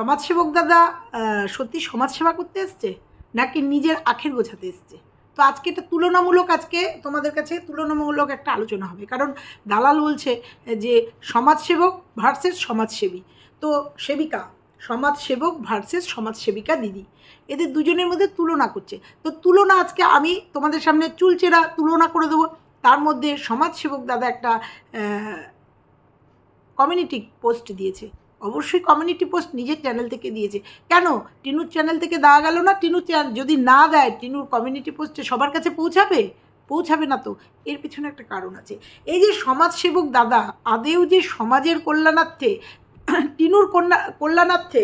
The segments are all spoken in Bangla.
সমাজসেবক দাদা সত্যি সমাজসেবা করতে এসছে নাকি নিজের আখের গোছাতে এসছে? তো আজকে এটা তুলনামূলক আজকে তোমাদের কাছে তুলনামূলক একটা আলোচনা হবে। কারণ দালাল বলছে যে সমাজসেবক ভার্সেস সমাজসেবী। তো সেবিকা, সমাজসেবক ভার্সেস সমাজসেবিকা দিদি, এদের দুজনের মধ্যে তুলনা করছে। তো তুলনা আজকে আমি তোমাদের সামনে চুলচেরা তুলনা করে দেবো। তার মধ্যে সমাজসেবক দাদা একটা কমিউনিটি পোস্ট দিয়েছে। অবশ্যই কমিউনিটি পোস্ট নিজের চ্যানেল থেকে দিয়েছে। কেন? টিনুর চ্যানেল থেকে দেওয়া গেল না? টিনুর যদি না দেয়, টিনুর কমিউনিটি পোস্টে সবার কাছে পৌঁছাবে? পৌঁছাবে না তো। এর পিছনে একটা কারণ আছে। এই যে সমাজসেবক দাদা, আদেও যে সমাজের কল্যাণার্থে, টিনুর কন্যা কল্যাণার্থে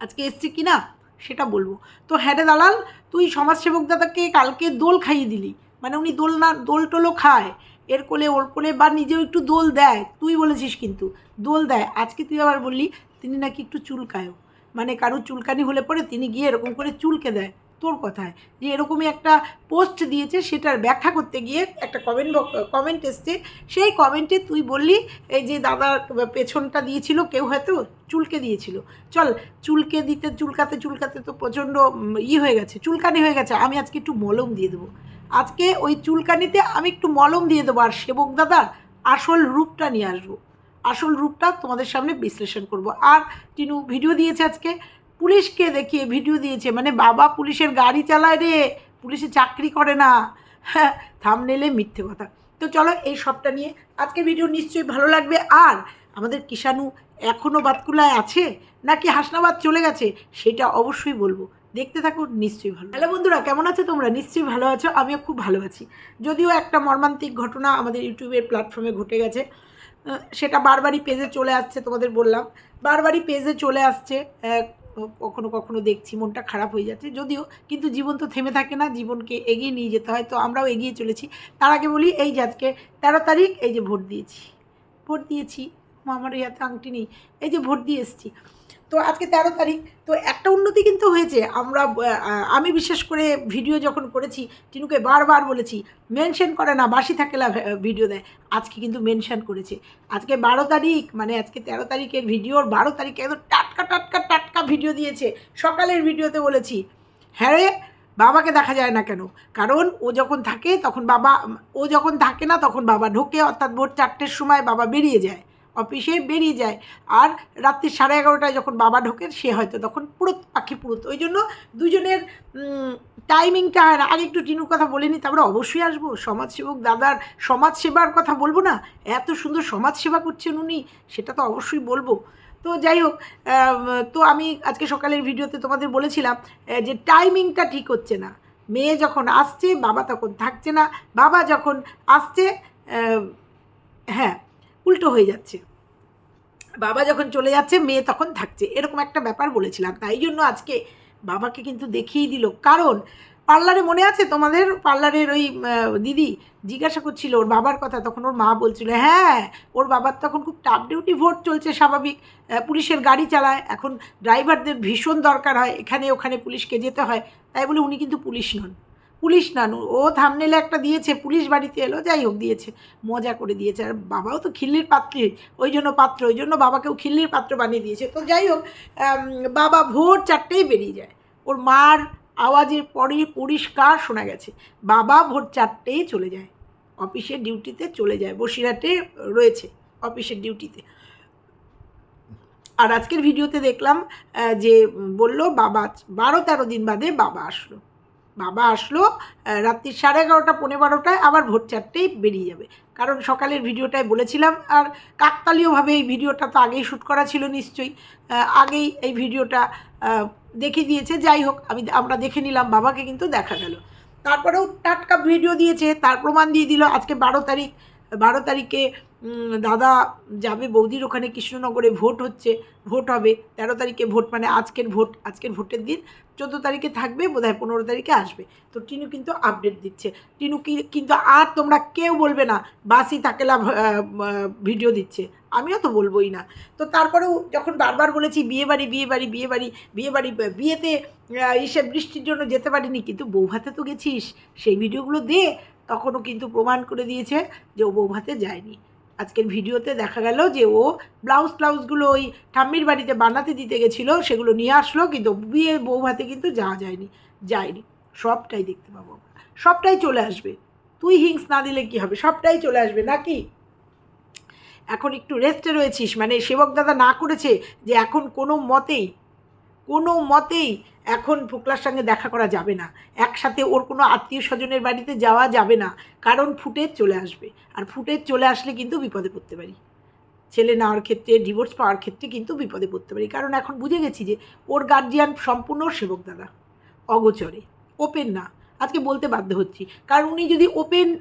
আজকে এসছে কি না? সেটা বলব। তো হ্যাঁ রে দালাল, তুই সমাজসেবক দাদাকে কালকে দোল খাইয়ে দিলি। মানে উনি দোল না দোল টোলও খায়। এর কোলে, ওর কোলে, বা নিজেও একটু দোল দেয়। তুই বলেছিস কিন্তু, দোল দেয়। আজকে তুই আবার বললি, তিনি নাকি একটু চুলকায়ও। মানে কারোর চুলকানি হলে পরে তিনি গিয়ে এরকম করে চুলকে দেয় তোর কথায়। যে এরকমই একটা পোস্ট দিয়েছে, সেটার ব্যাখ্যা করতে গিয়ে একটা কমেন্ট কমেন্ট এসছে। সেই কমেন্টে তুই বললি, এই যে দাদার পেছনটা দিয়েছিল, কেউ হয়তো চুলকে দিয়েছিল। চল, চুলকে দিতে, চুলকাতে চুলকাতে তো প্রচণ্ড ই হয়ে গেছে, চুলকানি হয়ে গেছে। আমি আজকে একটু মলম দিয়ে দেবো। আজকে ওই চুলকানিতে আমি একটু মলম দিয়ে দেবো আর সেবক দাদার আসল রূপটা নিয়ে আসব। আসল রূপটা তোমাদের সামনে বিশ্লেষণ করব। আর টিনু ভিডিও দিয়েছে আজকে। পুলিশকে দেখিয়ে ভিডিও দিয়েছে। মানে বাবা পুলিশের গাড়ি চালায় রে। পুলিশে চাকরি করে না। হ্যাঁ থামনেলে মিথ্যে কথা। তো চলো এই সবটা নিয়ে আজকে ভিডিও নিশ্চয়ই ভালো লাগবে। আর আমাদের কিষাণু এখনও বাতকুলায় আছে? নাকি হাসনাবাদ চলে গেছে? সেটা অবশ্যই বলব। দেখতে থাকো, নিশ্চয়ই ভালো। হ্যালো বন্ধুরা, কেমন আছো তোমরা? নিশ্চয়ই ভালো আছো, আমিও খুব ভালো আছি। যদিও একটা মর্মান্তিক ঘটনা আমাদের ইউটিউবের প্ল্যাটফর্মে ঘটে গেছে। সেটা বারবারই পেজে চলে আসছে, তোমাদের বললাম। বারবারই পেজে চলে আসছে কখনো কখনো দেখছি, মনটা খারাপ হয়ে যাচ্ছে। যদিও, কিন্তু জীবন তো থেমে থাকে না, জীবনকে এগিয়ে নিয়ে যেতে হয়, তো আমরাও এগিয়ে চলেছি। তার আগে বলি, এই যে আজকে তেরো তারিখ, এই যে ভোট দিয়েছি। ভোট দিয়েছি আমার এই হাতে আংটি নেই, এই যে ভোট দিয়ে এসেছি। তো আজকে তেরো তারিখ, তো একটা উন্নতি কিন্তু হয়েছে। আমরা আমি বিশেষ করে ভিডিও যখন করেছি, টিনুকে বারবার বলেছি মেনশন করে না বাসি থাকেলা ভিডিও দেয়। আজকে কিন্তু মেনশন করেছে। আজকে বারো তারিখ মানে আজকে তেরো তারিখের ভিডিওর বারো তারিখে একদম টাটকা টাটকা টাটকা ভিডিও দিয়েছে। সকালের ভিডিওতে বলেছি হ্যাঁ রে, বাবাকে দেখা যায় না কেন? কারণ ও যখন থাকে, তখন বাবা, ও যখন থাকে না, তখন বাবা ঢোকে, অর্থাৎ ভোর চারটের সময় বাবা বেরিয়ে যায়। অফিসে বেরিয়ে যায়। আর রাত্রি সাড়ে এগারোটায় যখন বাবা ঢোকে সে হয়তো তখন পুরুত, পাখি পুরুত। ওই জন্য দুজনের টাইমিংটা হয় না। আর একটু টিনুর কথা বলে বলিনি তারপরে অবশ্যই আসব। সমাজসেবক দাদার সমাজসেবার কথা বলব না। এত সুন্দর সমাজসেবা করছেন উনি, সেটা তো অবশ্যই বলব। তো যাই হোক তো আমি আজকে সকালের ভিডিওতে তোমাদের বলেছিলাম যে টাইমিংটা ঠিক হচ্ছে না। মেয়ে যখন আসছে, বাবা তখন থাকছে না। বাবা যখন আসছে হ্যাঁ উল্টো হয়ে যাচ্ছে। বাবা যখন চলে যাচ্ছে, মেয়ে তখন থাকছে। এরকম একটা ব্যাপার বলেছিলাম। তাই জন্য আজকে বাবাকে কিন্তু দেখিয়ে দিল। কারণ পার্লারে মনে আছে তোমাদের? পার্লারের ওই দিদি জিজ্ঞাসা করছিল ওর বাবার কথা। তখন ওর মা বলছিল হ্যাঁ ওর বাবার তখন খুব টাফ ডিউটি ভোট চলছে স্বাভাবিক। পুলিশের গাড়ি চালায়। এখন ড্রাইভারদের ভীষণ দরকার হয়। এখানে ওখানে পুলিশকে যেতে হয়। তাই বলে উনি কিন্তু পুলিশ নন। পুলিশ না ও থামনেলে একটা দিয়েছে, পুলিশ বাড়িতে এলো, যাই হোক দিয়েছে, মজা করে দিয়েছে, আর বাবাও তো খিল্লির পাত্রী, ওই জন্য পাত্র, ওই জন্য বাবাকেও খিল্লির পাত্র বানিয়ে দিয়েছে, তো যাই হোক বাবা ভোর চারটেই বেরিয়ে যায়, ওর মার আওয়াজের পরে পরিষ্কার শোনা গেছে, বাবা ভোর চারটেই চলে যায়, অফিসের ডিউটিতে চলে যায়, বসিরহাটে রয়েছে অফিসের ডিউটিতে। আর আজকের ভিডিওতে দেখলাম যে বলল বাবা, বারো তেরো দিন বাদে বাবা আসলো। বাবা আসলো রাত্রি সাড়ে এগারোটা পনেরো বারোটায় আবার ভোর চারটেই বেরিয়ে যাবে। কারণ সকালের ভিডিওটায় বলেছিলাম, আর কাকতালীয়ভাবে এই ভিডিওটা তো আগেই শ্যুট করা ছিল নিশ্চয়ই। আগেই এই ভিডিওটা দেখে দিয়েছে। যাই হোক, আমি আমরা দেখে নিলাম, বাবাকে কিন্তু দেখা গেল। তারপরেও টাটকা ভিডিও দিয়েছে, তার প্রমাণ দিয়ে দিল, আজকে বারো তারিখ, বারো তারিখে দাদা যাবে বৌদির ওখানে, কৃষ্ণনগরে ভোট হচ্ছে, ভোট হবে, তেরো তারিখে ভোট মানে আজকের ভোট, আজকের ভোটের দিন, চোদ্দ তারিখে থাকবে, বোধহয় পনেরো তারিখে আসবে। তো টিনু কিন্তু আপডেট দিচ্ছে। টিনু কি, কিন্তু আর তোমরা কেউ বলবে না, বাসি থাকেলা ভিডিও দিচ্ছে। আমিও তো বলবোই না। তো তারপরেও যখন বারবার বলেছি, বিয়ে বাড়ি বিয়ে বাড়ি বিয়ে বাড়ি বিয়ে বাড়ি বিয়েতে এসে বৃষ্টির জন্য যেতে পারিনি, কিন্তু বৌভাতে তো গেছিস, সেই ভিডিওগুলো দে, তখনও কিন্তু প্রমাণ করে দিয়েছে যে ও বৌভাতে যায়নি। আজকের ভিডিওতে দেখা গেল যে ও ব্লাউজ ট্লাউজগুলো ওই ঠাম্মির বাড়িতে বানাতে দিতে গেছিল, সেগুলো নিয়ে আসলো, কিন্তু বিয়ে বউ হাতে কিন্তু যাওয়া যায়নি যায়নি। সবটাই দেখতে পাবো সবটাই চলে আসবে। তুই হিংস না দিলে কি হবে? সবটাই চলে আসবে নাকি? এখন একটু রেস্টে রয়েছিস মানে সেবক দাদা না করেছে যে এখন কোনো মতেই কোনো মতেই এখন ফোকলার সঙ্গে দেখা করা যাবে না। একসাথে ওর কোনো আত্মীয় স্বজনের বাড়িতে যাওয়া যাবে না। কারণ ফুটেজ চলে আসবে। আর ফুটেজ চলে আসলে কিন্তু বিপদে পড়তে পারি। ছেলে নেওয়ার ক্ষেত্রে ডিভোর্স পাওয়ার ক্ষেত্রে কিন্তু বিপদে পড়তে পারি। কারণ এখন বুঝে গেছি যে ওর গার্জিয়ান সম্পূর্ণ সেবক দাদা। অগোচরে। ওপেন না। আজকে বলতে বাধ্য হচ্ছি। কারণ উনি যদি ওপেন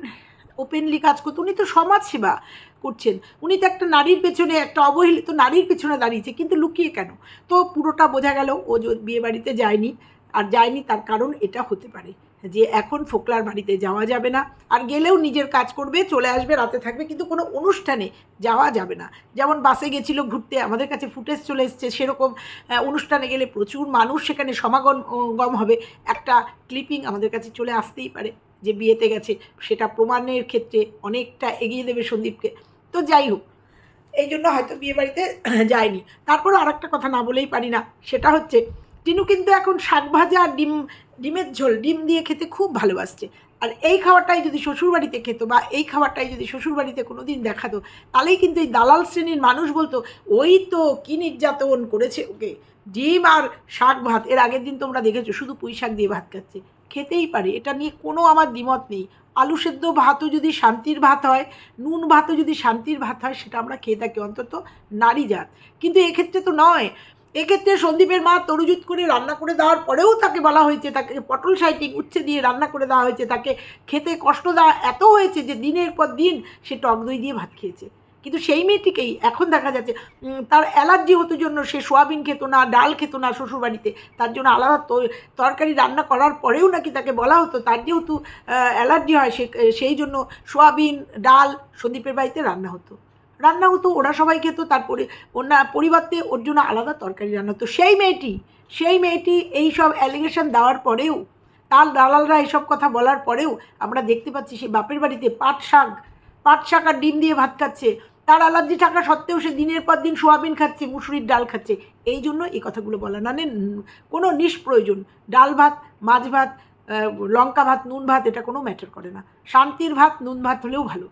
ওপেনলি কাজ করতো, উনি তো সমাজ সেবা করছেন। উনি তো একটা নারীর পেছনে, একটা অবহেলিত নারীর পেছনে দাঁড়িয়েছে, কিন্তু লুকিয়ে কেন? তো পুরোটা বোঝা গেল, ও বিয়ে বাড়িতে যায়নি, আর যায়নি তার কারণ এটা হতে পারে, যে এখন ফোকলার বাড়িতে যাওয়া যাবে না, আর গেলেও নিজের কাজ করবে, চলে আসবে, রাতে থাকবে, কিন্তু কোনো অনুষ্ঠানে যাওয়া যাবে না। যেমন বাসে গেছিল ঘুরতে, আমাদের কাছে ফুটেজ চলে এসছে, সেরকম অনুষ্ঠানে গেলে প্রচুর মানুষ সেখানে সমাগম গম হবে, একটা ক্লিপিং আমাদের কাছে চলে আসতেই পারে, যে বিয়েতে গেছে, সেটা প্রমাণের ক্ষেত্রে অনেকটা এগিয়ে দেবে সন্দীপকে। তো যাই হোক, এই জন্য হয়তো বিয়ে বাড়িতে যায়নি। তারপরে আর একটা কথা না বলেই পারি না, সেটা হচ্ছে টিনু কিন্তু এখন শাক ভাজা আর ডিম, ডিমের ঝোল, ডিম দিয়ে খেতে খুব ভালোবাসছে। আর এই খাবারটাই যদি শ্বশুরবাড়িতে খেত বা এই খাবারটাই যদি শ্বশুরবাড়িতে কোনো দিন দেখাতো, তাহলেই কিন্তু এই দালাল শ্রেণির মানুষ বলতো, ওই তো কী নির্যাতন করেছে ওকে। ডিম আর শাক ভাত, এর আগের দিন তোমরা দেখেছ, শুধু পুঁই শাক দিয়ে ভাত খাচ্ছে। খেতেই পারে। এটা নিয়ে কোনো আমার দ্বিমত নেই। আলু সেদ্ধ ভাতও যদি শান্তির ভাত হয়, নুন ভাতও যদি শান্তির ভাত হয়, সেটা আমরা খেয়ে থাকি অন্তত নারী জাত। কিন্তু এক্ষেত্রে তো নয়। এক্ষেত্রে সন্দীপের মা তরুজুত করে রান্না করে দেওয়ার পরেও তাকে বলা হয়েছে, তাকে পটল সাইটিং উচ্ছে দিয়ে রান্না করে দেওয়া হয়েছে, তাকে খেতে কষ্ট দেওয়া এত হয়েছে যে দিনের পর দিন সে টক দই দিয়ে ভাত খেয়েছে। কিন্তু সেই মেয়েটিকেই এখন দেখা যাচ্ছে তার অ্যালার্জি হতো জন্য সে সোয়াবিন খেত না, ডাল খেত না শ্বশুরবাড়িতে। তার জন্য আলাদা তরকারি রান্না করার পরেও নাকি তাকে বলা হতো, তার যেহেতু অ্যালার্জি হয়, সে, সেই জন্য সোয়াবিন, ডাল সন্দীপের বাড়িতে রান্না হতো। রান্না হতো, ওরা সবাই খেত তারপরে অন্য পরিবর্তে ওর জন্য আলাদা তরকারি রান্না হতো। সেই মেয়েটি সেই মেয়েটি এই সব অ্যালিগেশন দেওয়ার পরেও, তার দালালরা এইসব কথা বলার পরেও আমরা দেখতে পাচ্ছি সে বাপের বাড়িতে পাট শাক পাট শাক আর ডিম দিয়ে ভাত খাচ্ছে। তার অ্যালার্জি থাকা সত্ত্বেও সে দিনের পর দিন সোয়াবিন খাচ্ছে, মুসুরির ডাল খাচ্ছে। এই জন্য এই কথাগুলো বলা মানে কোনো নিষ্প্রয়োজন। ডাল ভাত, মাছ ভাত লঙ্কা ভাত, নুন ভাত, এটা কোনো ম্যাটার করে না। শান্তির ভাত, নুন ভাত হলেও ভালো।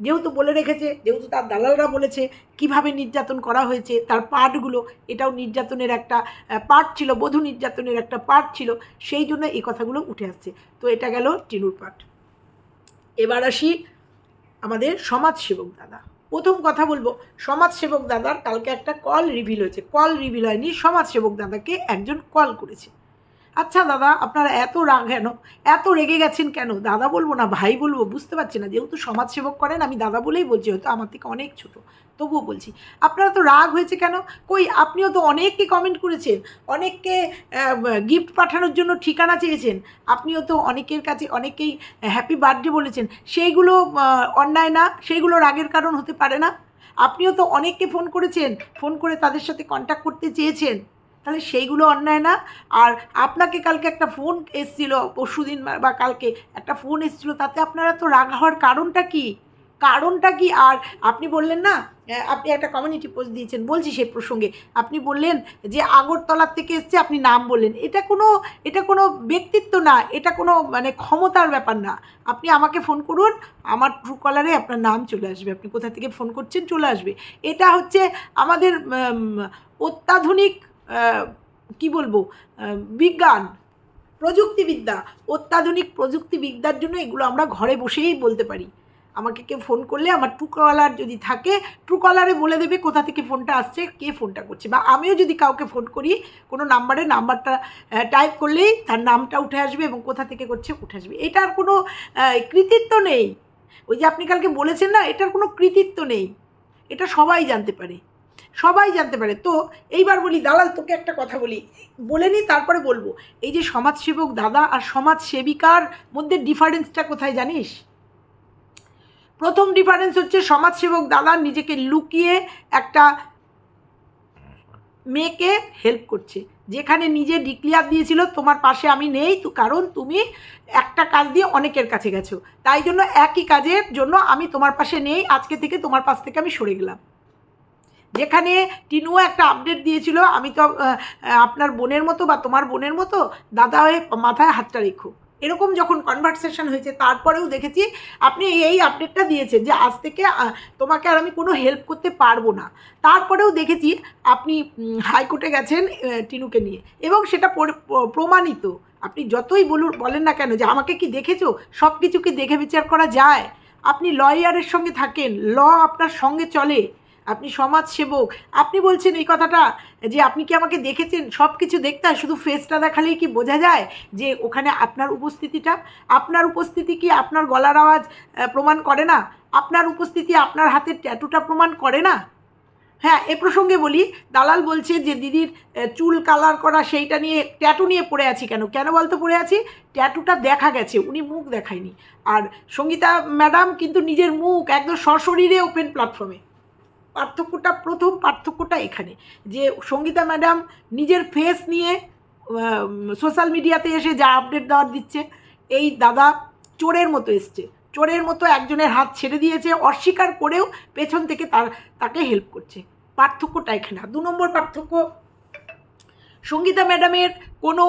যেহেতু বলে রেখেছে, যেহেতু তার দালালরা বলেছে, কীভাবে নির্যাতন করা হয়েছে, তার পার্টগুলো এটাও নির্যাতনের একটা পার্ট ছিল, বধূ নির্যাতনের একটা পার্ট ছিল, সেই জন্য এই কথাগুলো উঠে আসছে। তো এটা গেল টিনুর পার্ট এবার আসি আমাদের সমাজসেবক দাদা। প্রথম কথা বলব, সমাজসেবক দাদার কালকে একটা কল রিভিল হয়েছে। কল রিভিল হয়নি, সমাজসেবক দাদাকে একজন কল করেছে। আচ্ছা দাদা, আপনারা এত রাগ কেন? এত রেগে গেছেন কেন? দাদা বলব না, ভাই বলব, বুঝতে পারছি না। যেহেতু সমাজসেবক করেন, আমি দাদা বলেই বলছি, হয়তো আমার থেকে অনেক ছোট। তবুও বলছি, আপনারা তো রাগ হয়েছে কেন? কই, আপনিও তো অনেককে কমেন্ট করেছেন, অনেককে গিফট পাঠানোর জন্য ঠিকানা চেয়েছেন। আপনিও তো অনেকের কাছে অনেকেই হ্যাপি বার্থডে বলেছেন। সেইগুলো অন্যায় না, সেইগুলো রাগের কারণ হতে পারে না। আপনিও তো অনেককে ফোন করেছেন ফোন করে তাদের সাথে কন্ট্যাক্ট করতে চেয়েছেন। তাহলে সেইগুলো অন্যায় না। আর আপনাকে কালকে একটা ফোন এসেছিল, পরশুদিন বা- বা কালকে একটা ফোন এসেছিল, তাতে আপনারা তো রাগ হওয়ার কারণটা কি? কারণটা কি? আর আপনি বললেন না আপনি একটা কমিউনিটি পোস্ট দিয়েছেন, বলছি সেই প্রসঙ্গে। আপনি বললেন যে আগরতলার থেকে এসছে, আপনি নাম বললেন। এটা কোনো এটা কোনো ব্যক্তিত্ব না, এটা কোনো মানে ক্ষমতার ব্যাপার না। আপনি আমাকে ফোন করুন, আমার ট্রু কলারে আপনার নাম চলে আসবে। আপনি কোথা থেকে ফোন করছেন, চলে আসবে। এটা হচ্ছে আমাদের অত্যাধুনিক কি বলব? বিজ্ঞান, প্রযুক্তিবিদ্যা, অত্যাধুনিক প্রযুক্তিবিদ্যার জন্য এগুলো আমরা ঘরে বসেই বলতে পারি। আমাকে কেউ ফোন করলে, আমার ট্রু কলার যদি থাকে, ট্রু কলারে বলে দেবে কোথা থেকে ফোনটা আসছে, কে ফোনটা করছে। বা আমিও যদি কাউকে ফোন করি, কোনো নাম্বারে নাম্বারটা টাইপ করলেই তার নামটা উঠে আসবে এবং কোথা থেকে করছে উঠে আসবে। এটার কোনো কৃতিত্ব নেই। ওই যে আপনি কালকে বলেছেন না, এটার কোনো কৃতিত্ব নেই। এটা সবাই জানতে পারে। সবাই জানতে পারে। তো এইবার বলি, দালাল, তোকে একটা কথা বলি। বলে নি, তারপরে বলব। এই যে সমাজসেবক দাদা আর সমাজসেবিকার মধ্যে ডিফারেন্সটা কোথায় জানিস? প্রথম ডিফারেন্স হচ্ছে সমাজসেবক দাদা নিজেকে লুকিয়ে একটা মেয়েকে হেল্প করছে। যেখানে নিজে ডিক্লিয়ার দিয়েছিল, তোমার পাশে আমি নেই, তো, কারণ তুমি একটা কাজ দিয়ে অনেকের কাছে গেছো। তাই জন্য একই কাজের জন্য আমি তোমার পাশে নেই, আজকে থেকে তোমার পাশ থেকে আমি সরে গেলাম। যেখানে টিনুও একটা আপডেট দিয়েছিল, আমি তো আপনার বোনের মতো বা তোমার বোনের মতো দাদা হয়ে মাথায় হাতটা রেখো। এরকম যখন কনভারসেশন হয়েছে, তারপরেও দেখেছি আপনি এই আপডেটটা দিয়েছেন যে আজ থেকে তোমাকে আর আমি কোনো হেল্প করতে পারব না। তারপরেও দেখেছি আপনি হাইকোর্টে গেছেন টিনুকে নিয়ে। এবং সেটা প্রমাণিত। আপনি যতই বলুন, বলেন না কেন যে আমাকে কি দেখেছ? সব কিছু কি দেখে বিচার করা যায়? আপনি লয়ারের সঙ্গে থাকেন ল আপনার সঙ্গে চলে। আপনি সমাজসেবক। আপনি বলছেন এই কথাটা যে আপনি কি আমাকে দেখেছেন? সব কিছু দেখতে হয়, শুধু ফেসটা দেখালেই কি বোঝা যায় যে ওখানে আপনার উপস্থিতিটা? আপনার উপস্থিতি কি আপনার গলার আওয়াজ প্রমাণ করে না? আপনার উপস্থিতি আপনার হাতের ট্যাটুটা প্রমাণ করে না? হ্যাঁ এ প্রসঙ্গে বলি, দালাল বলছে যে দিদির চুল কালার করা সেইটা নিয়ে ট্যাটু নিয়ে পড়ে আছি কেন? কেন বলতো পড়ে আছি? ট্যাটুটা দেখা গেছে, উনি মুখ দেখায়নি। আর সঙ্গীতা ম্যাডাম কিন্তু নিজের মুখ একদম সশরীরে ওপেন প্ল্যাটফর্মে পার্থক্যটা প্রথম পার্থক্যটা এখানে, যে সঙ্গীতা ম্যাডাম নিজের ফেস নিয়ে সোশ্যাল মিডিয়াতে এসে যা আপডেট দেওয়ার দিচ্ছে, এই দাদা চোরের মতো এসছে। চোরের মতো একজনের হাত ছেড়ে দিয়েছে, অস্বীকার করেও পেছন থেকে তার, তাকে হেল্প করছে। পার্থক্যটা এখানে। দু নম্বর পার্থক্য, সঙ্গীতা ম্যাডামের কোনো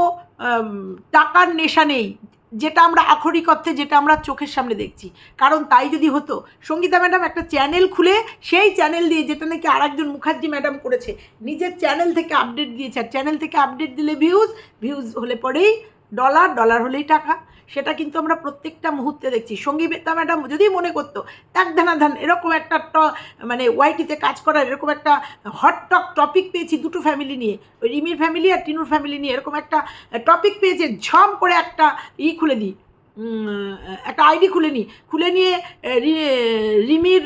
টাকার নেশা নেই যেটা আমরা আখরিক অর্থে যেটা আমরা চোখের সামনে দেখছি। কারণ তাই যদি হতো, সঙ্গীতা ম্যাডাম একটা চ্যানেল খুলে, সেই চ্যানেল দিয়ে যেটা নাকি আর একজন মুখার্জি ম্যাডাম করেছে, নিজের চ্যানেল থেকে আপডেট দিয়েছে। আর চ্যানেল থেকে আপডেট দিলে ভিউজ ভিউজ হলে পরেই ডলার ডলার হলেই টাকা। সেটা কিন্তু আমরা প্রত্যেকটা মুহূর্তে দেখছি। সঙ্গীতা ম্যাডাম যদি মনে করতো এক ধানা ধান, এরকম একটা ট মানে ওয়াইটিতে কাজ করার এরকম একটা হট টক টপিক পেয়েছি দুটো ফ্যামিলি নিয়ে। ওই রিমির ফ্যামিলি আর টিনুর ফ্যামিলি নিয়ে এরকম একটা টপিক পেয়েছে, ঝম করে একটা ই খুলে দিই। একটা আইডি খুলে নিই। খুলে নিয়ে রিমির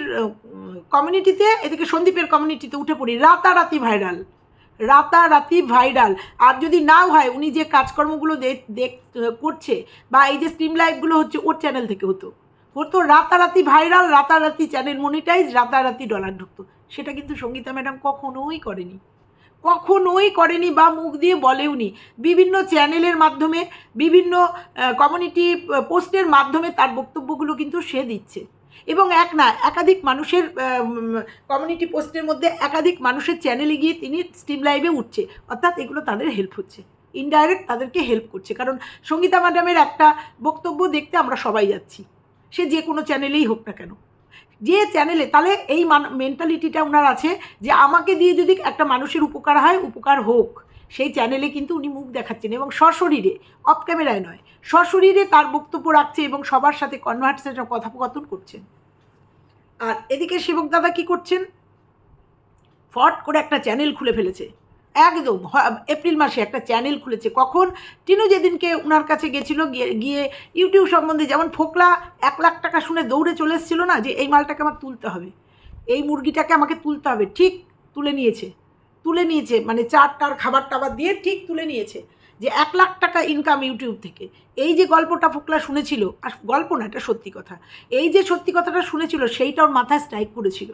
কমিউনিটিতে এদিকে সন্দীপের কমিউনিটিতে উঠে পড়ি। রাতারাতি ভাইরাল রাতারাতি ভাইরাল। আর যদি নাও হয়, উনি যে কাজকর্মগুলো দেখ- করছে বা এই যে স্ট্রিম লাইভগুলো হচ্ছে, ওর চ্যানেল থেকে হতো। হতো রাতারাতি ভাইরাল, রাতারাতি চ্যানেল মনিটাইজ রাতারাতি ডলার ঢুকতো। সেটা কিন্তু সঙ্গীতা ম্যাডাম কখনোই করেনি। কখনোই করেনি বা মুখ দিয়ে বলেওনি বিভিন্ন চ্যানেলের মাধ্যমে, বিভিন্ন কমিউনিটি পোস্টের মাধ্যমে তার বক্তব্যগুলো কিন্তু সে দিচ্ছে। এবং এক না, একাধিক মানুষের কমিউনিটি পোস্টের মধ্যে একাধিক মানুষের চ্যানেলে গিয়ে তিনি স্ট্রিম লাইভে উঠছে। অর্থাৎ এগুলো তাদের হেল্প হচ্ছে। ইনডাইরেক্ট তাদেরকে হেল্প করছে। কারণ সঙ্গীতা ম্যাডামের একটা বক্তব্য দেখতে আমরা সবাই যাচ্ছি। সে যে কোনো চ্যানেলেই হোক না কেন। যে চ্যানেলে তাহলে এই মান মেন্টালিটিটা ওনার আছে যে আমাকে দিয়ে যদি একটা মানুষের উপকার হয়, উপকার হোক। সেই চ্যানেলে কিন্তু উনি মুখ দেখাচ্ছেন এবং সশরীরে অফ ক্যামেরায় নয়। সশরীরে তার বক্তব্য রাখছে এবং সবার সাথে কনভার্সেশন কথোপকথন করছেন আর এদিকে সেবক দাদা কী করছেন? ফট করে একটা চ্যানেল খুলে ফেলেছে। একদম এপ্রিল মাসে একটা চ্যানেল খুলেছে। কখন? টিনু যেদিনকে ওনার কাছে গেছিল, গিয়ে গিয়ে ইউটিউব সম্বন্ধে যেমন ফোকলা এক লাখ টাকা শুনে দৌড়ে চলে এসেছিল না, যে এই মালটাকে আমার তুলতে হবে। এই মুরগিটাকে আমাকে তুলতে হবে। ঠিক তুলে নিয়েছে। তুলে নিয়েছে মানে চার টার খাবার টাবার দিয়ে ঠিক তুলে নিয়েছে। যে এক লাখ টাকা ইনকাম ইউটিউব থেকে। এই যে গল্পটা ফোকলা শুনেছিল, আর গল্প না, এটা সত্যি কথা। এই যে সত্যি কথাটা শুনেছিল, সেইটা ওর মাথায় স্ট্রাইক করেছিল।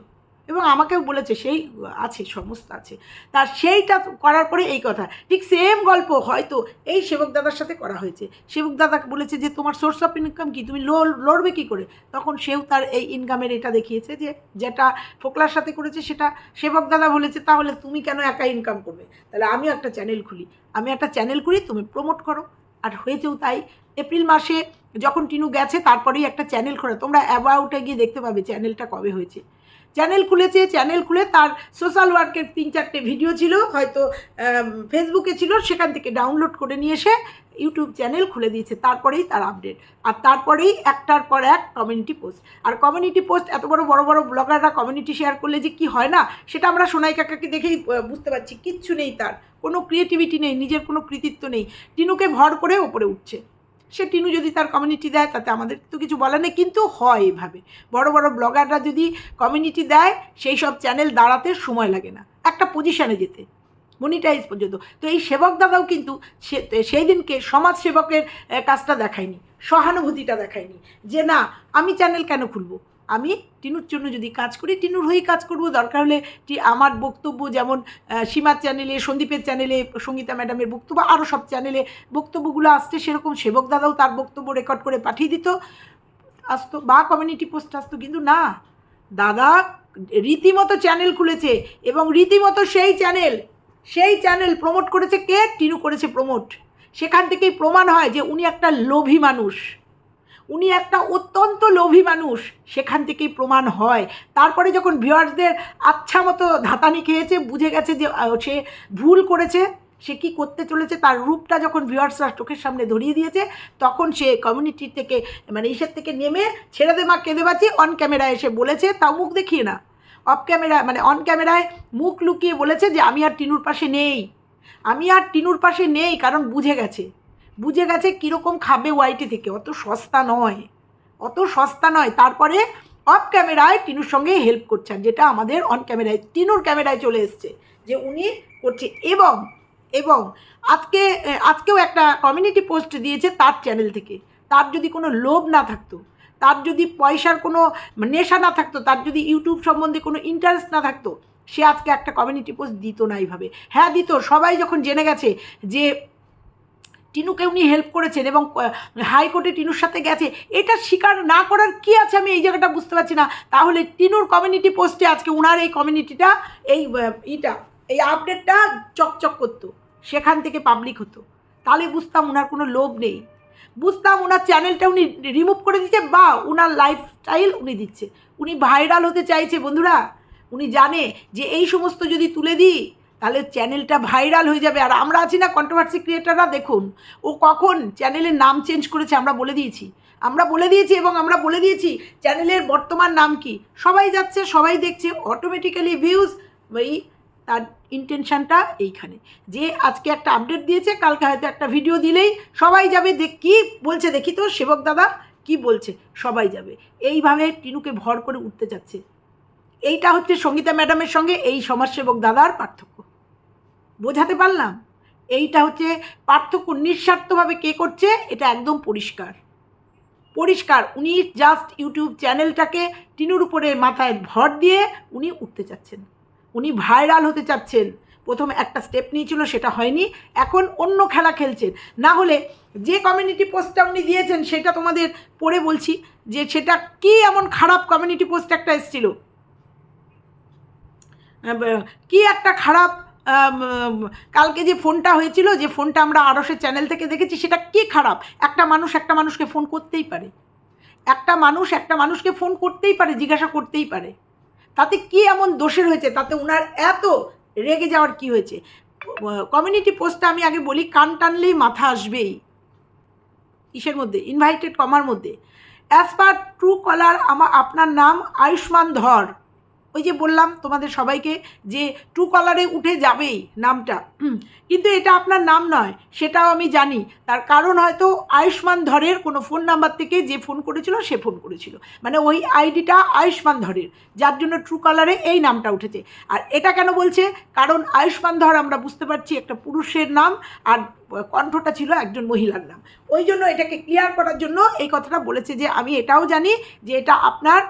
এবং আমাকেও বলেছে, সেই আছে, সমস্ত আছে। তার সেইটা করার পরে এই কথা। ঠিক সেম গল্প হয়তো এই সেবক দাদার সাথে করা হয়েছে। সেবক দাদা বলেছে যে, তোমার সোর্স অফ ইনকাম কি? তুমি লড়বে কী করে? তখন সেও তার এই ইনকামের এটা দেখিয়েছে যে, যেটা ফোকলার সাথে করেছে সেটা সেবক দাদা বলেছে, তাহলে তুমি কেন একা ইনকাম করবে? তাহলে আমিও একটা চ্যানেল খুলি। আমি একটা চ্যানেল করি তুমি প্রমোট করো। আর হয়েছেও তাই। এপ্রিল মাসে যখন টিনু গেছে, তারপরেই একটা চ্যানেল খোলা। তোমরা অ্যাবাউটে গিয়ে দেখতে পাবে চ্যানেলটা কবে হয়েছে। চ্যানেল খুলেছে, চ্যানেল খুলে তার সোশ্যাল ওয়ার্কের তিন চারটে ভিডিও ছিল, হয়তো ফেসবুকে ছিল, সেখান থেকে ডাউনলোড করে নিয়ে এসে ইউটিউব চ্যানেল খুলে দিয়েছে, তারপরেই তার আপডেট আর তারপরেই একটার পর এক কমিউনিটি পোস্ট আর কমিউনিটি পোস্ট এত বড় বড় বড় ব্লগাররা কমিউনিটি শেয়ার করলে যে কি হয় না, সেটা আমরা সোনাই কাকাকে দেখেই বুঝতে পারছি, কিচ্ছু নেই তার। কোনো ক্রিয়েটিভিটি নেই, নিজের কোনো কৃতিত্ব নেই। টিনুকে ভর করে ওপরে উঠছে। সে টিনু যদি তার কমিউনিটি দেয়, তাতে আমাদের তো কিছু বলার নেই, কিন্তু হয় এভাবে। বড় বড় ব্লগাররা যদি কমিউনিটি দেয়, সেই সব চ্যানেল দাঁড়াতে সময় লাগে না। একটা পজিশানে যেতে। মনিটাইজ পর্যন্ত। তো এই সেবক দাদাও কিন্তু সেই দিনকে সমাজ সেবকের কাজটা দেখায়নি, সহানুভূতিটা দেখায়নি যে, না, আমি চ্যানেল কেন খুলবো? আমি টিনুর জন্য যদি কাজ করি, টিনুর হয়েই কাজ করব। দরকার হলে আমার বক্তব্য যেমন সীমার চ্যানেলে সন্দীপের চ্যানেলে সঙ্গীতা ম্যাডামের বক্তব্য আরও সব চ্যানেলে বক্তব্যগুলো আসছে, সেরকম সেবক দাদাও তার বক্তব্য রেকর্ড করে পাঠিয়ে দিত। আসতো, বা কমিউনিটি পোস্ট আসতো, কিন্তু না। দাদা রীতিমতো চ্যানেল খুলেছে এবং রীতিমতো সেই চ্যানেল সেই চ্যানেল প্রমোট করেছে কে? টিনু করেছে প্রমোট সেখান থেকেই প্রমাণ হয় যে উনি একটা লোভী মানুষ। উনি একটা অত্যন্ত লোভী মানুষ। সেখান থেকেই প্রমাণ হয়। তারপরে যখন ভিউয়ার্সদের আচ্ছা মতো ধাতানি খেয়েছে, বুঝে গেছে যে সে ভুল করেছে, সে কি করতে চলেছে, তার রূপটা যখন ভিউয়ার্সরা চোখের সামনে ধরিয়ে দিয়েছে, তখন সে কমিউনিটি থেকে মানে ইসের থেকে নেমে ছেড়ে দে মা, কেঁদে বাঁচি অন ক্যামেরায় এসে বলেছে, তাও মুখ দেখিয়ে না। অফ ক্যামেরা মানে অন ক্যামেরায় মুখ লুকিয়ে বলেছে যে, আমি আর টিনুর পাশে নেই। আমি আর টিনুর পাশে নেই। কারণ বুঝে গেছে। বুঝে গেছে কীরকম খাবে ওয়াইটি থেকে। অত সস্তা নয়। অত সস্তা নয়। তারপরে অফ ক্যামেরায় টিনুর সঙ্গে হেল্প করছেন, যেটা আমাদের অন ক্যামেরায় টিনুর ক্যামেরায় চলে এসছে, যে উনি করছে। এবং এবং আজকে আজকেও একটা কমিউনিটি পোস্ট দিয়েছে তার চ্যানেল থেকে। তার যদি কোনো লোভ না থাকতো, তার যদি পয়সার কোনো নেশা না থাকতো, তার যদি ইউটিউব সম্বন্ধে কোনো ইন্টারেস্ট না থাকতো, সে আজকে একটা কমিউনিটি পোস্ট দিত না এইভাবে। হ্যাঁ দিত। সবাই যখন জেনে গেছে যে টিনুকে উনি হেল্প করেছেন এবং হাইকোর্টে টিনুর সাথে গেছে। এটা স্বীকার না করার কি আছে আমি এই জায়গাটা বুঝতে পারছি না। তাহলে টিনুর কমিউনিটি পোস্টে আজকে ওনার এই কমিউনিটিটা এই ইটা, এই আপডেটটা চকচক করতো। সেখান থেকে পাবলিক হতো। তাহলে বুঝতাম ওনার কোনো লোভ নেই। বুঝতাম ওনার চ্যানেলটা উনি রিমুভ করে দিচ্ছে বা ওনার লাইফস্টাইল উনি দিচ্ছে। উনি ভাইরাল হতে চাইছে, বন্ধুরা। উনি জানে যে এই সমস্ত যদি তুলে দিই তাহলে চ্যানেলটা ভাইরাল হয়ে যাবে। আর আমরা আছি না কন্ট্রোভার্সি ক্রিয়েটাররা দেখুন। ও কখন চ্যানেলের নাম চেঞ্জ করেছে আমরা বলে দিয়েছি। আমরা বলে দিয়েছি এবং আমরা বলে দিয়েছি চ্যানেলের বর্তমান নাম কি। সবাই যাচ্ছে, সবাই দেখছে অটোমেটিক্যালি ভিউজ ওই তার ইন্টেনশনটা এইখানে। যে আজকে একটা আপডেট দিয়েছে, কালকে হয়তো একটা ভিডিও দিলেই সবাই যাবে, দেখ কী বলছে দেখি তো, সেবক দাদা কি বলছে, সবাই যাবে। এইভাবে টিনুকে ভর করে উঠতে যাচ্ছে। এইটা হচ্ছে সঙ্গীতা ম্যাডামের সঙ্গে, এই সমাজসেবক দাদার পার্থক্য। বোঝাতে পারলাম? এইটা হচ্ছে পার্থক্য নিঃস্বার্থভাবে কে করছে, এটা একদম পরিষ্কার। পরিষ্কার, উনি জাস্ট ইউটিউব চ্যানেলটাকে টিনুর উপরে মাথায় ভর দিয়ে উনি উঠতে চাচ্ছেন। উনি ভাইরাল হতে চাচ্ছেন। প্রথম একটা স্টেপ নিয়েছিল, সেটা হয়নি। এখন অন্য খেলা খেলছেন। না হলে যে কমিউনিটি পোস্টটা উনি দিয়েছেন, সেটা তোমাদের পড়ে বলছি যে সেটা কি এমন খারাপ কমিউনিটি পোস্ট একটা এসেছিল? কি একটা খারাপ কালকে যে ফোনটা হয়েছিল, যে ফোনটা আমরা আরসের চ্যানেল থেকে দেখেছি, সেটা কি খারাপ? একটা মানুষ একটা মানুষকে ফোন করতেই পারে। একটা মানুষ একটা মানুষকে ফোন করতেই পারে, জিজ্ঞাসা করতেই পারে। তাতে কি এমন দোষের হয়েছে? তাতে ওনার এত রেগে যাওয়ার কি হয়েছে? কমিউনিটি পোস্টটা আমি আগে বলি, কান টানলেই মাথা আসবেই। কিসের মধ্যে? ইনভাইটেড কমার মধ্যে। অ্যাজ পার ট্রু কলার আমার আপনার নাম আয়ুষ্মান ধর। ওই যে বললাম তোমাদের সবাইকে যে ট্রু কলারে উঠে যাবেই নামটা। কিন্তু এটা আপনার নাম নয়, সেটাও আমি জানি। তার কারণ হয়তো আয়ুষ্মান ধরের কোনো ফোন নাম্বার থেকে যে ফোন করেছিল, সে ফোন করেছিল। মানে ওই আইডিটা আয়ুষ্মান ধরের, যার জন্য ট্রু কলারে এই নামটা উঠেছে। আর এটা কেন বলছে? কারণ আয়ুষ্মান ধর আমরা বুঝতে পারছি একটা পুরুষের নাম আর কণ্ঠটা ছিল একজন মহিলার নাম। ওই জন্য এটাকে ক্লিয়ার করার জন্য এই কথাটা বলেছে যে আমি এটাও জানি যে এটা আপনার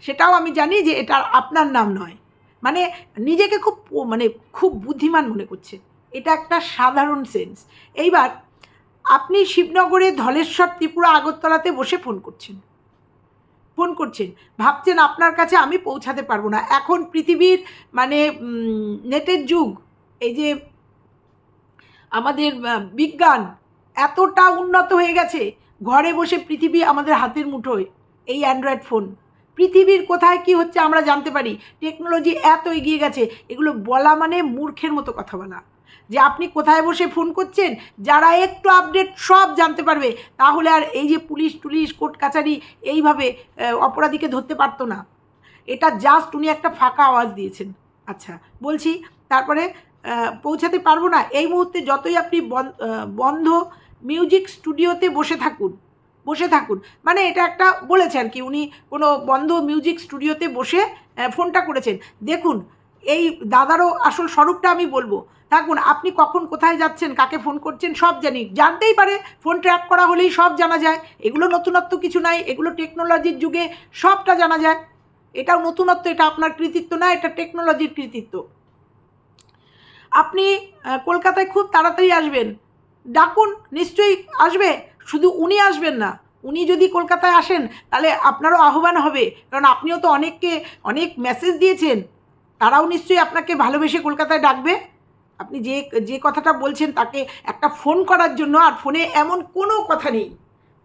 সেটাও আমি জানি যে এটা আপনার নাম নয়। মানে নিজেকে খুব মানে খুব বুদ্ধিমান মনে করছে। এটা একটা সাধারণ সেন্স এইবার আপনি শিবনগরে ধলেশ্বর ত্রিপুরা আগরতলাতে বসে ফোন করছেন। ফোন করছেন। ভাবছেন আপনার কাছে আমি পৌঁছাতে পারব না। এখন পৃথিবীর মানে নেটের যুগ। এই যে আমাদের বিজ্ঞান এতটা উন্নত হয়ে গেছে। ঘরে বসে পৃথিবী আমাদের হাতের মুঠোয়। এই অ্যান্ড্রয়েড ফোন পৃথিবীর কোথায় কি হচ্ছে আমরা জানতে পারি। টেকনোলজি এত এগিয়ে গেছে, এগুলো বলা মানে মূর্খের মতো কথা বলা। যে আপনি কোথায় বসে ফোন করছেন, যারা একটু আপডেট সব জানতে পারবে, তাহলে আর এই যে পুলিশ টুলিশ, কোর্ট কাছারি এইভাবে অপরাধীকে ধরতে পারতো না। এটা জাস্ট উনি একটা ফাঁকা আওয়াজ দিয়েছেন। আচ্ছা বলছি, তারপরে পৌঁছাতে পারব না, এই মুহূর্তে যতই আপনি বন- বন্ধ মিউজিক স্টুডিওতে বসে থাকুন বসে থাকুন। মানে এটা একটা বলেছে আর কি, উনি কোনো বন্ধ মিউজিক স্টুডিওতে বসে ফোনটা করেছেন। দেখুন, এই দাদারও আসল স্বরূপটা আমি বলব। থাকুন, আপনি কখন কোথায় যাচ্ছেন, কাকে ফোন করছেন, সব জানি। জানতেই পারে ফোন ট্র্যাক করা হলেই সব জানা যায়। এগুলো নতুনত্ব কিছু নাই, এগুলো টেকনোলজির যুগে সবটা জানা যায়। এটাও নতুনত্ব, এটা আপনার কৃতিত্ব না, এটা টেকনোলজির কৃতিত্ব। আপনি কলকাতায় খুব তাড়াতাড়ি আসবেন। ডাকুন, নিশ্চয়ই আসবে। শুধু উনি আসবেন না, উনি যদি কলকাতায় আসেন, তাহলে আপনারও আহ্বান হবে। কারণ আপনিও তো অনেককে, অনেক মেসেজ দিয়েছেন। তারাও নিশ্চয়ই আপনাকে ভালোবেসে কলকাতায় ডাকবে। আপনি যে যে কথাটা বলছেন, তাকে একটা ফোন করার জন্য, আর ফোনে এমন কোনো কথা নেই।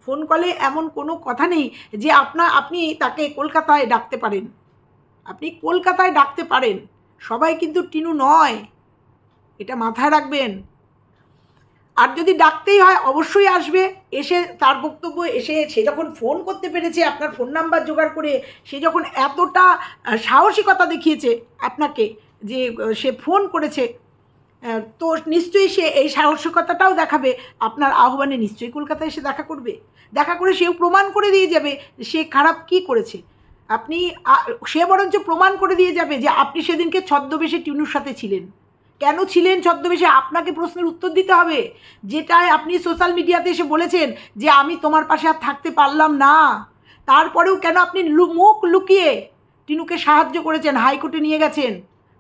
ফোন কলে এমন কোনো কথা নেই যে আপনা, আপনি তাকে কলকাতায় ডাকতে পারেন। আপনি কলকাতায় ডাকতে পারেন। সবাই কিন্তু টিনু নয়। এটা মাথায় রাখবেন। আর যদি ডাকতেই হয়, অবশ্যই আসবে। এসে তার বক্তব্য এসে সে যখন ফোন করতে পেরেছে, আপনার ফোন নাম্বার জোগাড় করে সে যখন এতটা সাহসিকতা দেখিয়েছে আপনাকে যে সে ফোন করেছে তো নিশ্চয়ই সে এই সাহসিকতাটাও দেখাবে। আপনার আহ্বানে নিশ্চয়ই কলকাতায় এসে দেখা করবে। দেখা করে সেও প্রমাণ করে দিয়ে যাবে সে খারাপ কি করেছে। আপনি সে বরঞ্চ প্রমাণ করে দিয়ে যাবে যে আপনি সেদিনকে ছদ্মবেশে টিনুর সাথে ছিলেন। কেন ছিলেন ছদ্মবেশে? আপনাকে প্রশ্নের উত্তর দিতে হবে। যেটায় আপনি সোশ্যাল মিডিয়াতে এসে বলেছেন যে আমি তোমার পাশে আর থাকতে পারলাম না। তারপরেও কেন আপনি মুখ লুকিয়ে টিনুকে সাহায্য করেছেন, হাইকোর্টে নিয়ে গেছেন?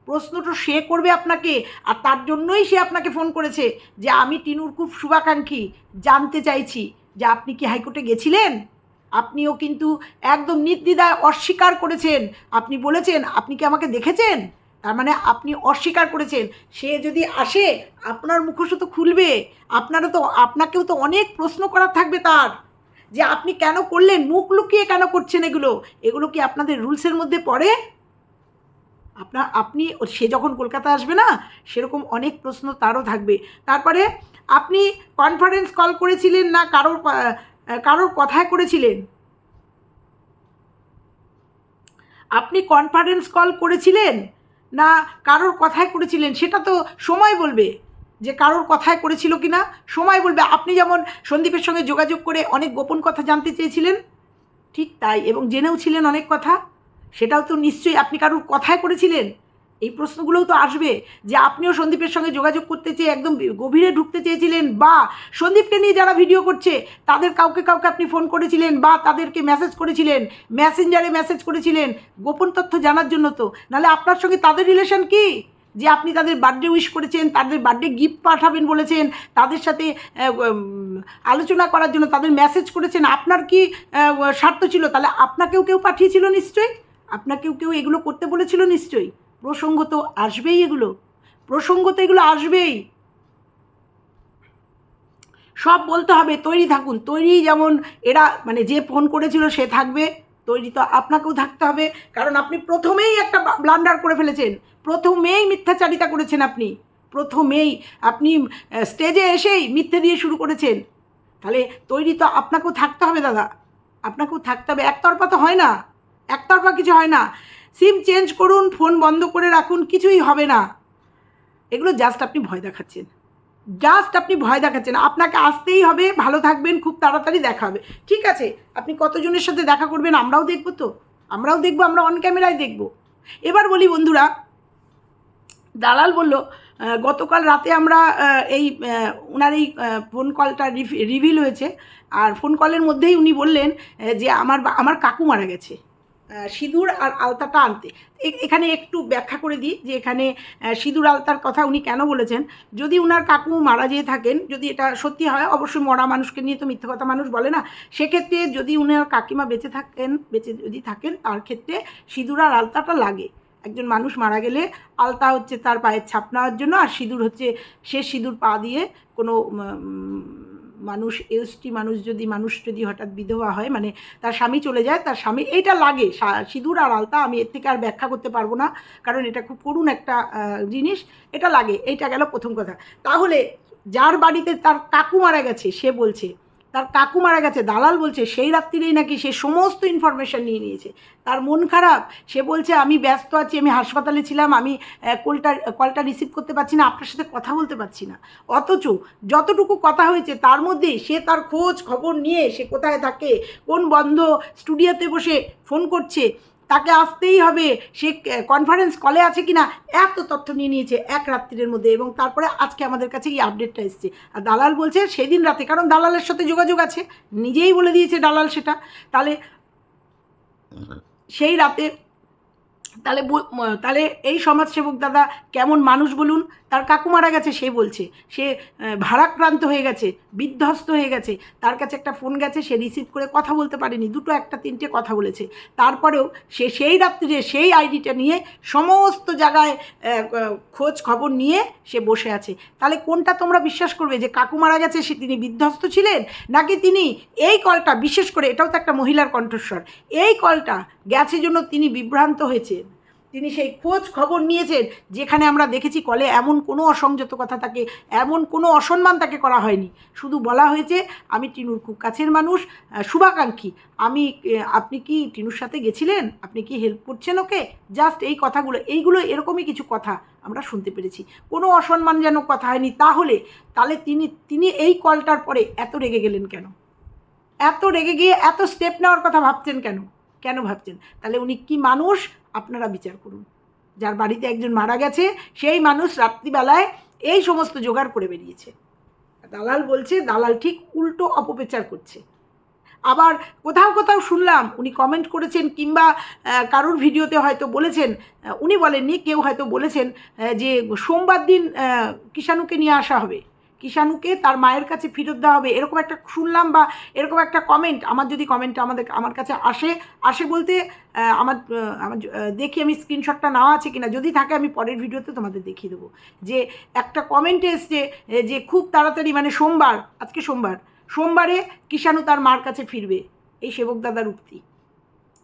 প্রশ্নটা সে করবে আপনাকে আর তার জন্যই সে আপনাকে ফোন করেছে যে আমি টিনুর খুব শুভাকাঙ্ক্ষী, জানতে চাইছি যে আপনি কি হাইকোর্টে গেছিলেন? আপনিও কিন্তু একদম নির্দ্বিধায় অস্বীকার করেছেন। আপনি বলেছেন, আপনি কি আমাকে দেখেছেন? তার মানে আপনি অস্বীকার করেছেন। সে যদি আসে, আপনার মুখোশ তো খুলবে। আপনারও তো, আপনাকেও তো অনেক প্রশ্ন করার থাকবে তার। যে আপনি কেন করলেন, মুখ লুকিয়ে কেন করছেন এগুলো? এগুলো কি আপনাদের রুলসের মধ্যে পড়ে? আপনার, আপনি, সে যখন কলকাতা আসবে না, সেরকম অনেক প্রশ্ন তারও থাকবে। তারপরে আপনি কনফারেন্স কল করেছিলেন না, কারোর কারোর কথায় করেছিলেন? আপনি কনফারেন্স কল করেছিলেন? না কারোর কথায় করেছিলেন, সেটা তো সময় বলবে। যে কারোর কথায় করেছিল কি না সময় বলবে। আপনি যেমন সন্দীপের সঙ্গে যোগাযোগ করে অনেক গোপন কথা জানতে চেয়েছিলেন, ঠিক তাই, এবং জেনেও ছিলেন অনেক কথা, সেটাও তো নিশ্চয়ই আপনি কারোর কথায় করেছিলেন। এই প্রশ্নগুলোও তো আসবে যে আপনিও সন্দীপের সঙ্গে যোগাযোগ করতে চেয়ে একদম গভীরে ঢুকতে চেয়েছিলেন বা সন্দীপকে নিয়ে যারা ভিডিও করছে, তাদের কাউকে কাউকে আপনি ফোন করেছিলেন বা তাদেরকে মেসেজ করেছিলেন মেসেঞ্জারে মেসেজ করেছিলেন, গোপন তথ্য জানার জন্য তো। নাহলে আপনার সঙ্গে তাদের রিলেশন কি? যে আপনি তাদের বার্থডে উইশ করেছেন, তাদের বার্থডে গিফট পাঠাবেন বলেছেন, তাদের সাথে আলোচনা করার জন্য তাদের মেসেজ করেছেন, আপনার কি স্বার্থ ছিল? তাহলে আপনাকেও কেউ পাঠিয়েছিল নিশ্চয়ই? আপনাকেও কেউ এগুলো করতে বলেছিল নিশ্চয়ই? প্রসঙ্গ তো আসবেই এগুলো। প্রসঙ্গ তো এগুলো আসবেই। সব বলতে হবে, তৈরি থাকুন। তৈরি যেমন এরা মানে যে ফোন করেছিল সে থাকবে, তৈরি তো আপনাকেও থাকতে হবে। কারণ আপনি প্রথমেই একটা ব্লান্ডার করে ফেলেছেন। প্রথমেই মিথ্যাচারিতা করেছেন আপনি। প্রথমেই আপনি স্টেজে এসেই মিথ্যে দিয়ে শুরু করেছেন। তাহলে তৈরি তো আপনাকেও থাকতে হবে দাদা। আপনাকেও থাকতে হবে। একতরফা তো হয় না। একতরফা কিছু হয় না। সিম চেঞ্জ করুন, ফোন বন্ধ করে রাখুন, কিছুই হবে না। এগুলো জাস্ট আপনি ভয় দেখাচ্ছেন। জাস্ট আপনি ভয় দেখাচ্ছেন। আপনাকে আসতেই হবে, ভালো থাকবেন, খুব তাড়াতাড়ি দেখা হবে। ঠিক আছে, আপনি কতজনের সাথে দেখা করবেন আমরাও দেখব তো। আমরাও দেখব, আমরা অন ক্যামেরায় দেখব। এবার বলি বন্ধুরা, দালাল বলল গতকাল রাতে আমরা এই ওনার এই ফোন কলটা রিভিল হয়েছে। আর ফোন কলের মধ্যেই উনি বললেন যে আমার আমার কাকু মারা গেছে। সিঁদুর আর আলতাটা আনতে। এখানে একটু ব্যাখ্যা করে দিই যে এখানে সিঁদুর আলতার কথা উনি কেন বলেছেন। যদি উনার কাকু মারা যেয়ে থাকেন, যদি এটা সত্যি হয়, অবশ্যই মরা মানুষকে নিয়ে তো মিথ্যে কথা মানুষ বলে না। সেক্ষেত্রে যদি উনার কাকিমা বেঁচে থাকেন, বেঁচে যদি থাকেন, তার ক্ষেত্রে সিঁদুর আর আলতাটা লাগে। একজন মানুষ মারা গেলে আলতা হচ্ছে তার পায়ের ছাপ নেওয়ার জন্য, আর সিঁদুর হচ্ছে সে সিঁদুর পা দিয়ে কোনো মানুষ এসটি মানুষ যদি মানুষ যদি হঠাৎ বিধবা হয় মানে তার স্বামী চলে যায়, তার স্বামী, এইটা লাগে। সিঁদুর আর আলতা আমি এর থেকে আর ব্যাখ্যা করতে পারব না, কারণ এটা খুব করুণ একটা জিনিস, এটা লাগে, এইটা গেল প্রথম কথা। তাহলে যার বাড়িতে তার কাকু মারা গেছে, সে বলছে তার কাকু মারা গেছে, দালাল বলছে, সেই রাত্রিরেই নাকি সে সমস্ত ইনফরমেশান নিয়ে নিয়েছে। তার মন খারাপ, সে বলছে, আমি ব্যস্ত আছি, আমি হাসপাতালে ছিলাম, আমি কলটা কলটা রিসিভ করতে পারছি না, আপনার সাথে কথা বলতে পারছি না। অথচ যতটুকু কথা হয়েছে, তার মধ্যে সে তার খোঁজ খবর নিয়ে সে কোথায় থাকে, কোন বন্ধ স্টুডিওতে বসে ফোন করছে। তাকে আসতেই হবে। সে কনফারেন্স কলে আছে কি না এত তথ্য নিয়ে নিয়েছে এক রাত্রির মধ্যে এবং তারপরে আজকে আমাদের কাছে এই আপডেটটা এসছে। আর দালাল বলছে সেদিন রাতে, কারণ দালালের সাথে যোগাযোগ আছে। নিজেই বলে দিয়েছে দালাল সেটা। তাহলে সেই রাতে তাহলে তাহলে এই সমাজসেবক দাদা কেমন মানুষ বলুন? তার কাকু মারা গেছে, সে বলছে। সে ভারাক্রান্ত হয়ে গেছে, বিধ্বস্ত হয়ে গেছে। তার কাছে একটা ফোন গেছে, সে রিসিভ করে কথা বলতে পারেনি, দুটো একটা তিনটে কথা বলেছে। তারপরেও সে সেই রাত্রিরে সেই আইডিটা নিয়ে সমস্ত জায়গায় খোঁজ খবর নিয়ে সে বসে আছে। তাহলে কোনটা তোমরা বিশ্বাস করবে যে কাকু মারা গেছে, সে তিনি বিধ্বস্ত ছিলেন, নাকি তিনি এই কলটা, বিশেষ করে এটাও তো একটা মহিলার কণ্ঠস্বর, এই কলটা গেছে জন্য তিনি বিভ্রান্ত হয়েছেন তিনি সেই খোঁজ খবর নিয়েছেন, যেখানে আমরা দেখেছি কলে এমন কোনো অসংযত কথা তাকে, এমন কোনো অসম্মান তাকে করা হয়নি। শুধু বলা হয়েছে, আমি টিনুর খুব কাছের মানুষ শুভাকাঙ্ক্ষী। আমি আপনি কি টিনুর সাথে গেছিলেন? আপনি কি হেল্প করছেন ওকে? জাস্ট এই কথাগুলো, এইগুলো এরকমই কিছু কথা আমরা শুনতে পেরেছি। কোনো অসম্মানজনক কথা হয়নি, তাহলে তাহলে তিনি তিনি এই কলটার পরে এত রেগে গেলেন কেন? এত রেগে গিয়ে এত স্টেপ নেওয়ার কথা ভাবছেন কেন? কেন ভাবছেন? তাহলে উনি কি মানুষ? আপনারা বিচার করুন। যার বাড়িতে একজন মারা গেছে, সেই মানুষ রাত্রিবেলায় এই সমস্ত জোগাড় করে বেরিয়েছে। দালাল বলছে, দালাল ঠিক উল্টো অপপ্রচার করছে। আবার কোথাও কোথাও শুনলাম, উনি কমেন্ট করেছেন কিংবা কারোর ভিডিওতে হয়তো বলেছেন উনি বলেননি, কেউ হয়তো বলেছেন যে সোমবার দিন কিষাণুকে নিয়ে আসা হবে। কিষাণুকে তার মায়ের কাছে ফেরত দেওয়া হবে। এরকম একটা শুনলাম বা এরকম একটা কমেন্ট আমার যদি কমেন্ট আমাদের, আমার কাছে আসে আসে বলতে আমার আমার দেখি আমি স্ক্রিনশটটা নেওয়া আছে কিনা। যদি থাকে আমি পরের ভিডিওতে তোমাদের দেখিয়ে দেবো। যে একটা কমেন্টে এসছে যে খুব তাড়াতাড়ি মানে সোমবার, আজকে সোমবার, সোমবারে কিষাণু তার মার কাছে ফিরবে, এই সেবক দাদার উক্তি।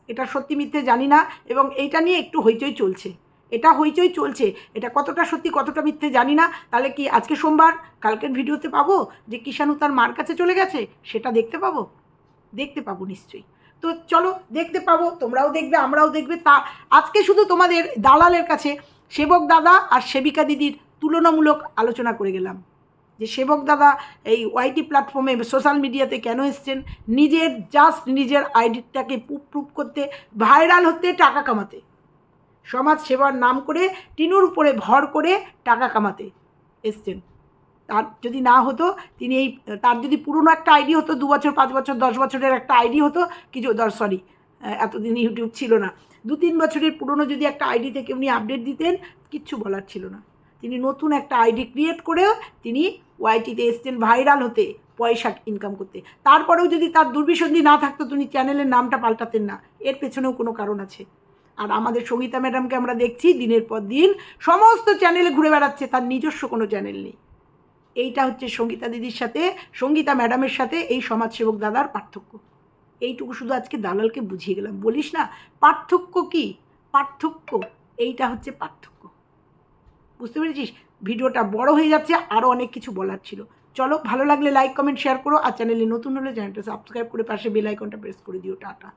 এটা সত্যি মিথ্যে জানি না এবং এইটা নিয়ে একটু হইচই চলছে। এটা হইচই চলছে। এটা কতটা সত্যি, কতটা মিথ্যে জানি না। তাহলে কি আজকে সোমবার, কালকের ভিডিওতে পাবো যে কিষাণু তার মার কাছে চলে গেছে? সেটা দেখতে পাবো? দেখতে পাবো নিশ্চয়ই। তো চলো, দেখতে পাবো, তোমরাও দেখবে, আমরাও দেখবে। তা আজকে শুধু তোমাদের দালালের কাছে সেবক দাদা আর সেবিকা দিদির তুলনামূলক আলোচনা করে গেলাম। যে সেবক দাদা এই ওয়াইটি প্ল্যাটফর্মে সোশ্যাল মিডিয়াতে কেন এসছেন? নিজের, জাস্ট নিজের আইডিটাকে প্রুফ করতে ভাইরাল হতে, টাকা কামাতে। সমাজ সেবার নাম করে টিনুর উপরে ভর করে টাকা কামাতে এসছেন। তার যদি না হতো, তিনি এই, তার যদি পুরনো একটা আইডি হতো, দু বছর, পাঁচ বছর, দশ বছরের একটা আইডি হতো, কিছু, দশ, সরি এতদিন ইউটিউব ছিল না। দু, তিন বছরের পুরনো যদি একটা আইডি থেকে উনি আপডেট দিতেন, কিচ্ছু বলার ছিল না। তিনি নতুন একটা আইডি ক্রিয়েট করেও তিনি ওয়াইটিতে এসছেন ভাইরাল হতে, পয়সা ইনকাম করতে। তারপরেও যদি তার দুর্বিসন্ধি না থাকতো তিনি চ্যানেলের নামটা পাল্টাতেন না। এর পেছনেও কোনো কারণ আছে। আর আমাদের সঙ্গীতা ম্যাডামকে আমরা দেখছি দিনের পর দিন। সমস্ত চ্যানেলে ঘুরে বেড়াচ্ছে, তার নিজস্ব কোনো চ্যানেল নেই। এইটা হচ্ছে সঙ্গীতা দিদির সাথে, সঙ্গীতা ম্যাডামের সাথে এই সমাজসেবক দাদার পার্থক্য। এইটুকু শুধু আজকে দালালকে বুঝিয়ে গেলাম। বলিস না, পার্থক্য কি? পার্থক্য, এইটা হচ্ছে পার্থক্য। বুঝতে পেরেছিস? ভিডিওটা বড় হয়ে যাচ্ছে আরও অনেক কিছু বলার ছিল। চলো, ভালো লাগলে লাইক কমেন্ট শেয়ার করো। আর চ্যানেলে নতুন হলে চ্যানেলটা সাবস্ক্রাইব করে পাশে বেল আইকনটা প্রেস করে দিও। টাটা।